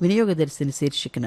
వినియోగదర్శిని శీర్షికన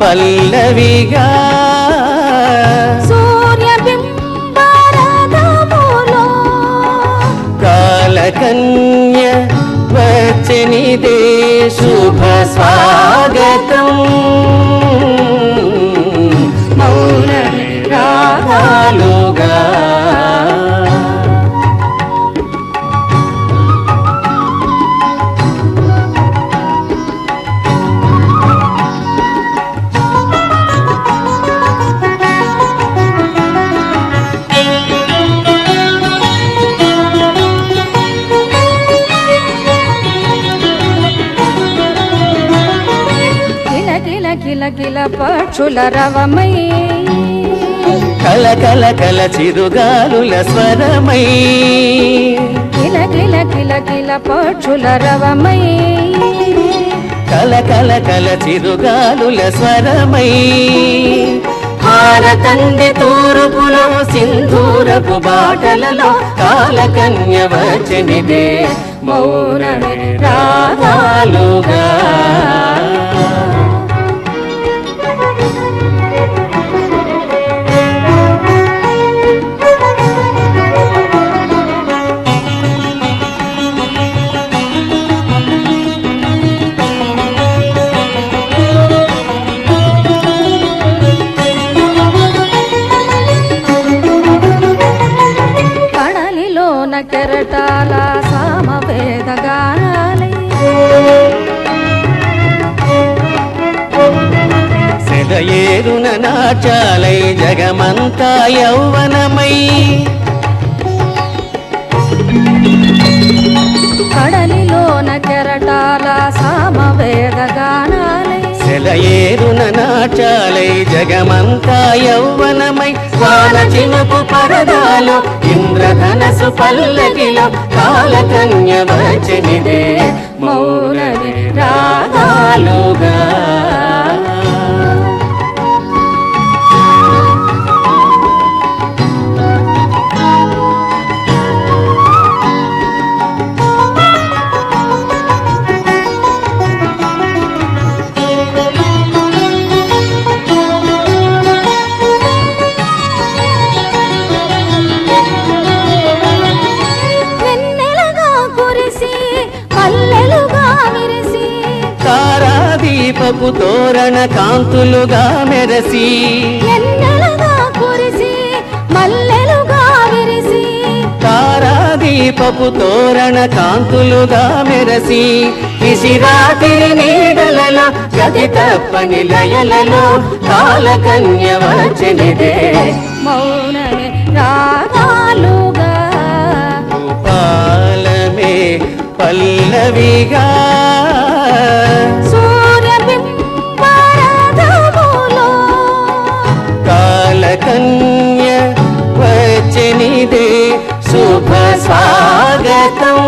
పల్లవిగా. కాలకన్య వచ్చనిదే శుభ స్వాగతం. మౌనమే రాగాలుగా పక్షుల రవమై కల కల కల చిరుగాలుల స్వరమై. కిల కిల కిల కిల పక్షుల రవమై కల కల కల చిరుగాలుల స్వరమై. హారతండి తూర్పులో సింధూరపు బాటలలో కాలకన్య వచనిదే మౌనమే రాగాలుగా జగమంతా యౌవనమై కడలిలోన కెరటాల సామవేద గానాలై. సెలయేరున నాచాలై జగమంతా యౌవనమై వాన చినుకు పరదాలు ఇంద్రధనసు పల్లకిలో కాలకన్య వచనిదే మౌనమే రాగాలుగా మెరసి వెన్నెలగా కురిసి మల్లెలుగా విరిసి. తారాదీపపు తోరణ కాంతులుగా మెరసి విసిరాతిరి నీడలలో గతి తప్పని లయలలో కాలకన్య వచనిదే మౌనమే రాగాలుగా. పాలమే పల్లవిగా. స్వాగతం.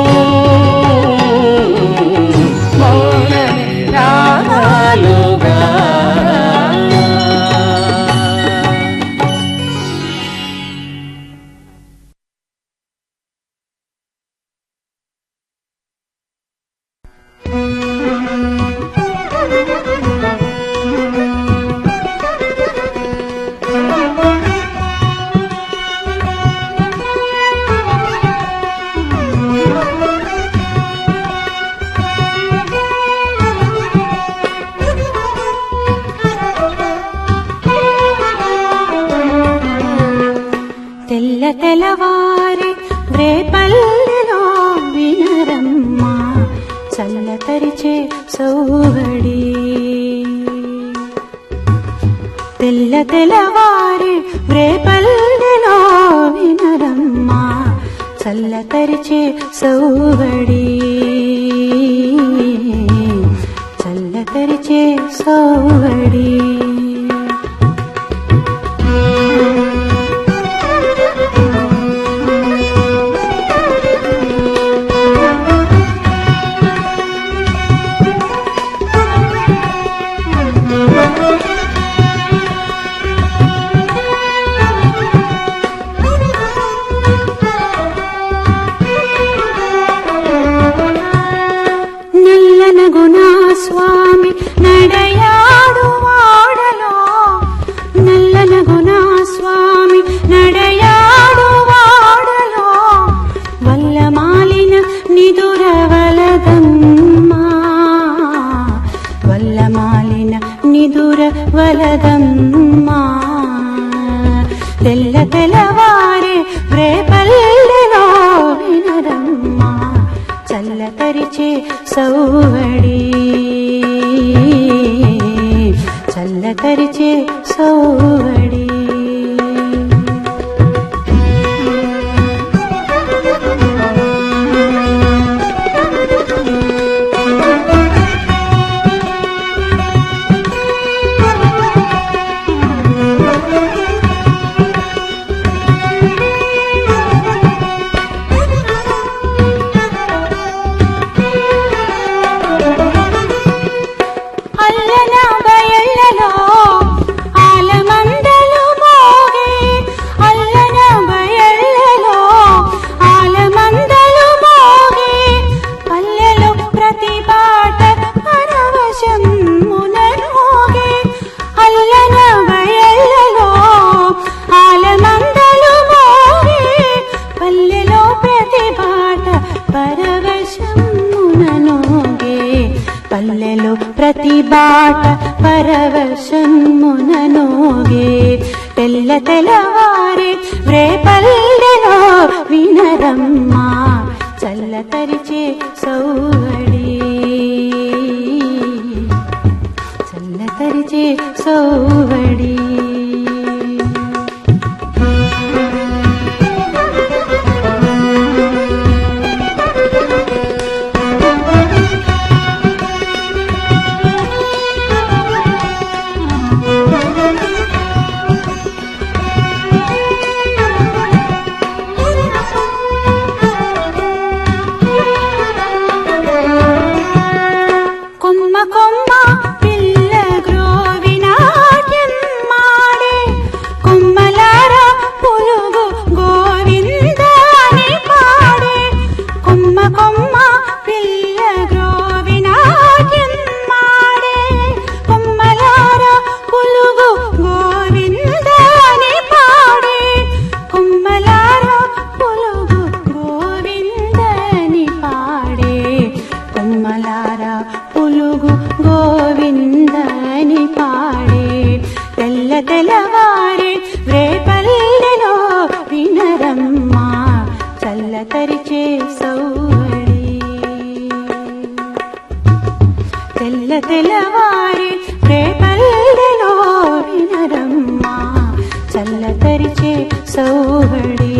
చల్లగా వినరమ్మా చల్లతరిచే సౌహడి తెల్ల తెల్లవారి రేపల్లెలో వినరమ్మా చల్లతరిచే సౌహడి చల్లతరిచే సౌహడి Oh. కమ్మున తెల్ల తెలవారే వ్రేపల్లెలో వినరమ్మా చల్లతరిచే సౌవడి. చల్లతరిచే సౌవడి. ചേ സൗവടി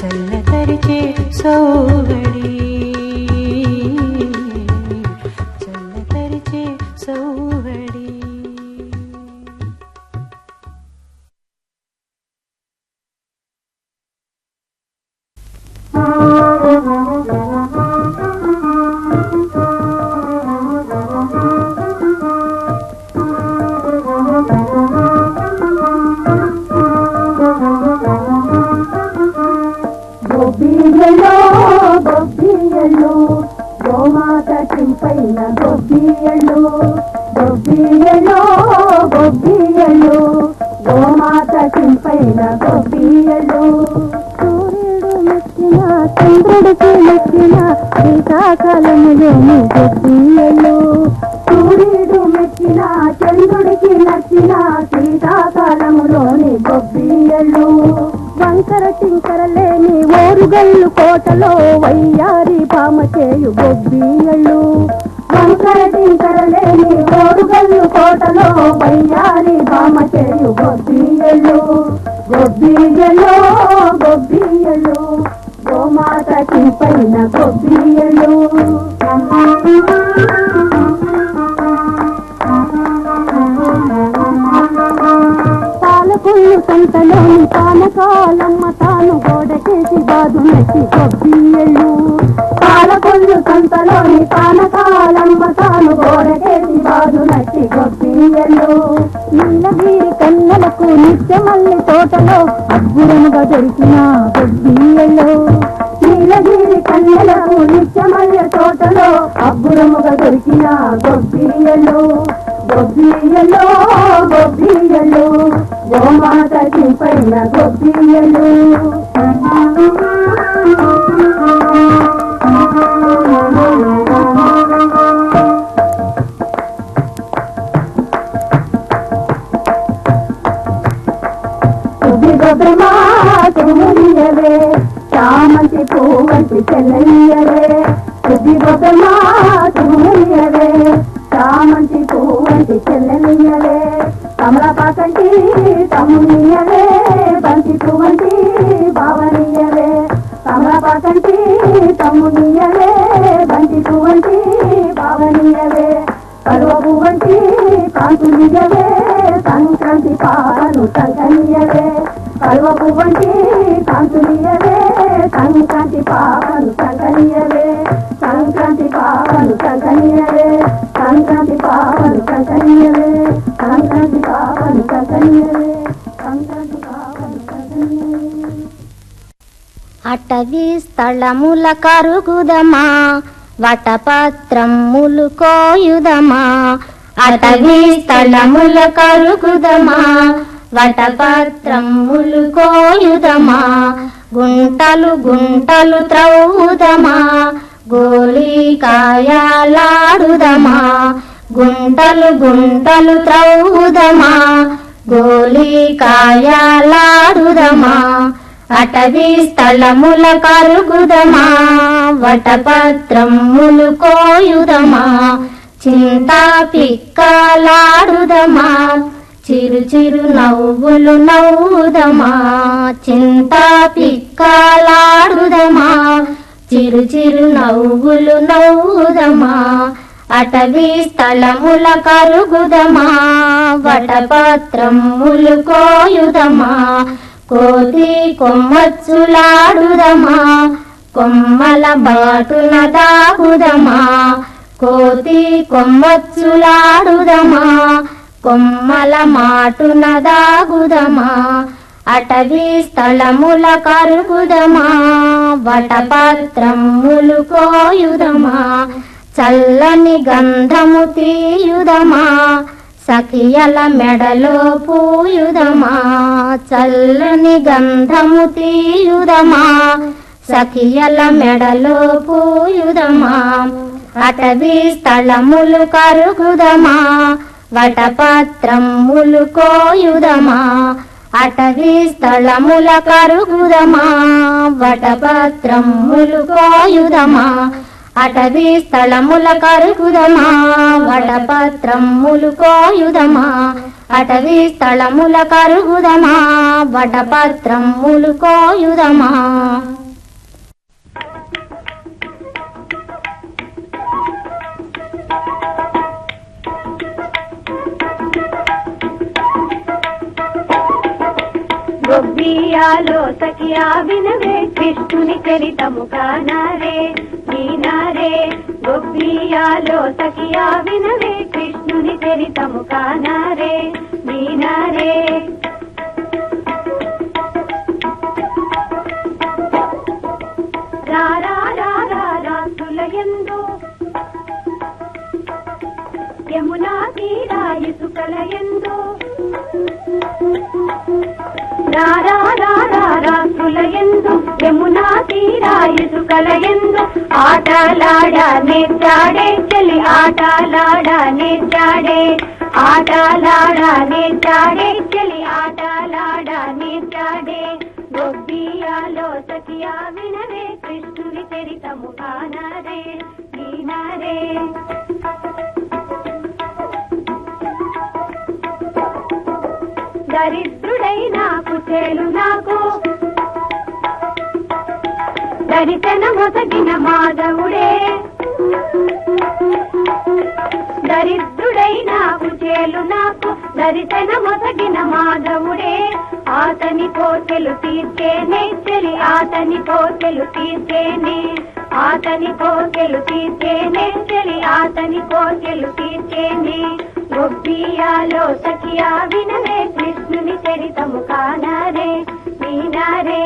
ചല്ല ധരിച്ചേ സൗവടി కంకర టింకర లేని ఓరుగల్లు కోటలో వయ్యారి పామచేయు బొబ్బియళ్ళు కంకర టింకర లేని ఓరుగల్లు కోటలో వయ్యారి పామ పామచేయు బొబ్బియళ్ళు బొబ్బియలో బాదు నచ్చి గొబ్బియళ్ళు పాలకొల్లు సంతలోని పానకాలమ్మ తాను గోడకేసి బాదు నచ్చి గొబ్బియళ్ళు నీలగిరి కన్నెలకు నిత్యమల్లి తోటలో అద్భుతముగా దొరికిన గొబ్బియళ్ళు నీలగిరి కన్నెలకు నిత్యమల్లి తోటలో అబ్బురముగా దొరికిన గొబ్బియళ్ళు గొబ్బియ్యలో గొబ్బియలు గోమాత పైన గొబ్బియలు స్థలముల కరుగుదమా వటపత్రములు కోయుదమా అటవీ స్థలముల కరుగుదమా వటపత్రములు కోయుదమా గుంటలు గుంటలు త్రౌదమా గోలీకాయలాడుదమా గుంటలు గుంటలు త్రౌదమా గోలీకాయలాడుదమా అటవీ స్థలముల కరుగుదమా వటపత్రములు కోయుదమా చింతా పిక్కలాడుదమా చిరు చిరు నవ్వులు నవ్వుదమా చింతా పిక్కలాడుదమా చిరు చిరు నవ్వులు నవ్వుదమా అటవీ స్థలముల కరుగుదమా వటపత్రములు కోయుదమా కోతి కొమ్మచ్చులాడుదమా? కొమ్మల బాటున దాగుదమా? కోతి కొమ్మచ్చులాడుదమా? కొమ్మల మాటున దాగుదమా? అటవీ స్థలముల కరుగుదమా? వటపత్రములు కోయుదమా? చల్లని గంధము తీయుదమా? సఖియల మెడలో పూయుదమా చల్లని గంధము తీయుదమా సఖియల మెడలో పూయుదమా అటవీ స్థలములు కరుగుదమా వటపత్రములు కోయుదమా అటవీ స్థలముల కరుగుదమా వటపత్రములు కోయుదమా అటవీ స్థలముల కరుగుదమా వటపత్రములు కోయుదమా అటవీ స్థలముల కరుగుదమా వటపత్రములు కోయుదమా గొబ్బియాలో సఖియా వినవే కృష్ణుని చరితము కానారే. నీనారే గోపియాలో సఖియా వినవే కృష్ణుని చరితము కానారే నీనారే రారా యమునా తీరా ఇసుకల ఎందు. రారా రారా రాసుల యమునా తీరా ఇసుకల ఎందు ఆటలాడ నేర్చాడే చెలి ఆటలాడ నేర్చాడే ఆటలాడ నేర్చాడే చెలి ఆటలాడ నేర్చాడే. గొబ్బియాలో సఖియా వినవే కృష్ణుని చరితము కానరే ఈనరే. దరిద్రుడై నాకు నాకు దరితన మొసగిన మాధవుడే. దరిద్రుడై నాకు చేలు నాకు దరితన మొసగిన మాధవుడే. ఆతని కోటెలు తీర్చేనే చెలి ఆతని కోటెలు తీర్చేనే ఆతని కోటెలు తీర్చేనే చెలి ఆతని కోటెలు తీర్చేనే. గొబ్బియాలో సఖియా వినవే కృష్ణుని చరితము కానరే. వినరే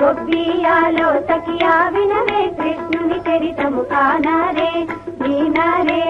గొబ్బియాలో తకియా వినవే కృష్ణుని చరితము కానారే వినారే